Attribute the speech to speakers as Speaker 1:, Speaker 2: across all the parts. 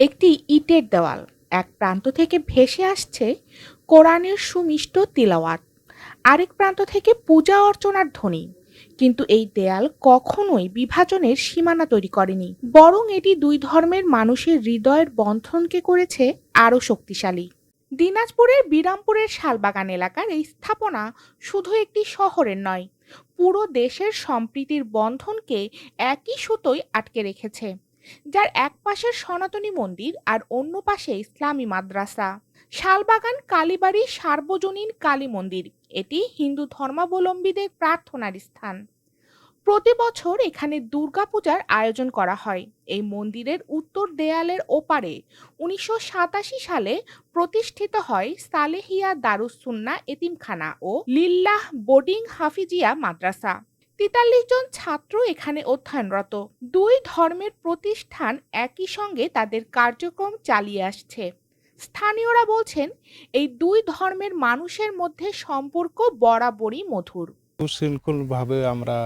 Speaker 1: একটি ইটের দেওয়াল। এক প্রান্ত থেকে ভেসে আসছে কোরআনের সুমিষ্ট তিলাওয়াত। আরেক প্রান্ত থেকে পূজা অর্চনার ধ্বনি। কিন্তু এই দেয়াল কখনোই বিভাজনের সীমানা তৈরি করেনি। বরং এটি দুই ধর্মের মানুষের হৃদয়ের বন্ধনকে করেছে আরও শক্তিশালী। দিনাজপুরের বিরামপুরের শালবাগান এলাকার এই স্থাপনা শুধু একটি শহরের নয়, পুরো দেশের সম্প্রীতির বন্ধনকে একই সুতোয় আটকে রেখেছে। যার এক পাশে সনাতনী মন্দির আর অন্য পাশে ইসলামী মাদ্রাসা। শালবাগান কালীবাড়ি সার্বজনীন কালী মন্দির। এটি হিন্দু ধর্মাবলম্বীদের প্রার্থনার স্থান। প্রতি বছর এখানে দুর্গাপূজার আয়োজন করা হয়। এই মন্দিরের উত্তর দেয়ালের ওপারে উনিশশো সাতাশি সালে প্রতিষ্ঠিত হয় সালেহিয়া দারুসুন্না এতিমখানা ও লিল্লাহ বোর্ডিং হাফিজিয়া মাদ্রাসা। তেতাল্লিশ জন ছাত্র এখানে অধ্যয়নরত। দুই ধর্মের প্রতিষ্ঠান একই সঙ্গে তাদের কার্যক্রম চালিয়ে আসছে। স্থানীয়রা বলছেন এই দুই ধর্মের মানুষের মধ্যে সম্পর্ক বরাবরই মধুর।
Speaker 2: সুশৃঙ্খলভাবে আমরা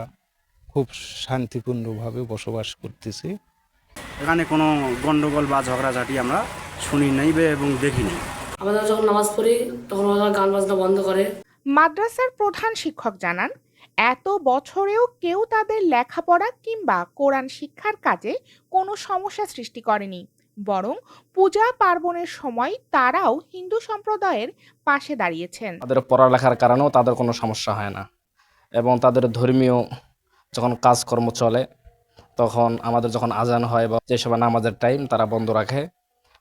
Speaker 2: খুব শান্তিপূর্ণভাবে বসবাস করতেছি।
Speaker 3: এখানে কোনো গন্ডগোল বা ঝগড়াঝাটি আমরা শুনি নাই বা এবং দেখি নাই।
Speaker 4: আমরা যখন নামাজ পড়ি তখন ওরা গান বাজনা বন্ধ করে।
Speaker 1: মাদ্রাসার প্রধান শিক্ষক জানান এত বছরেও কেউ তাদের লেখাপড়া কিংবা কোরআন শিক্ষার কাজে কোনো সমস্যা সৃষ্টি করেনি। বরং পূজা পার্বণের সময় তারাও হিন্দু সম্প্রদায়ের পাশে দাঁড়িয়েছেন।
Speaker 5: তাদের পড়ালেখার কারণেও তাদের কোনো সমস্যা হয় না। এবং তাদের ধর্মীয় যখন কাজকর্ম চলে, তখন আমাদের যখন আজান হয় বা যে সময় নামাজের টাইম তারা বন্ধ রাখে।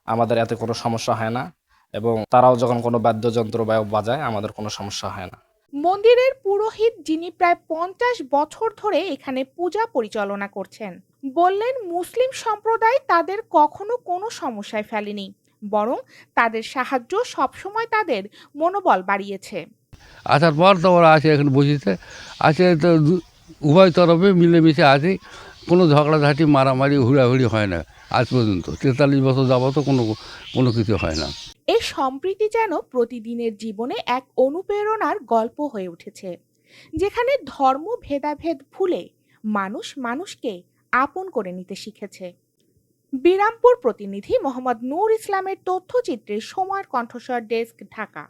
Speaker 5: আমাদের এতে কোনো সমস্যা হয় না। এবং তারাও যখন কোনো বাদ্যযন্ত্র বাজায়, আমাদের কোনো সমস্যা হয় না।
Speaker 1: মন্দিরের পুরোহিত যিনি প্রায় পঞ্চাশ বছর ধরে এখানে পূজা পরিচালনা করছেন। বললেন, মুসলিম সম্প্রদায় তাদের কখনো কোনো সমস্যায় ফেলেনি, বরং তাদের সাহায্য সবসময় তাদের মনোবল বাড়িয়েছে।
Speaker 6: আসার পর তো ওরা আছে এখানে বসেছে আছে তো উভয় তরফে মিলেমিশে আছে, কোনো ঝগড়াঝাটি, মারামারি, হুড়াহুড়ি হয় না আজ পর্যন্ত। তেতাল্লিশ বছর যাবত কোনো কোনো কিছু হয় না।
Speaker 1: সম্প্রীতি যেন প্রতিদিনের জীবনে এক অনুপ্রেরণার গল্প হয়ে উঠেছে, যেখানে ধর্ম ভেদাভেদ ভুলে মানুষ মানুষকে আপন করে নিতে শিখেছে। বিরামপুর প্রতিনিধি মোহাম্মদ নূর ইসলামের তথ্যচিত্রে সোমার কণ্ঠস্বর ডেস্ক ঢাকা।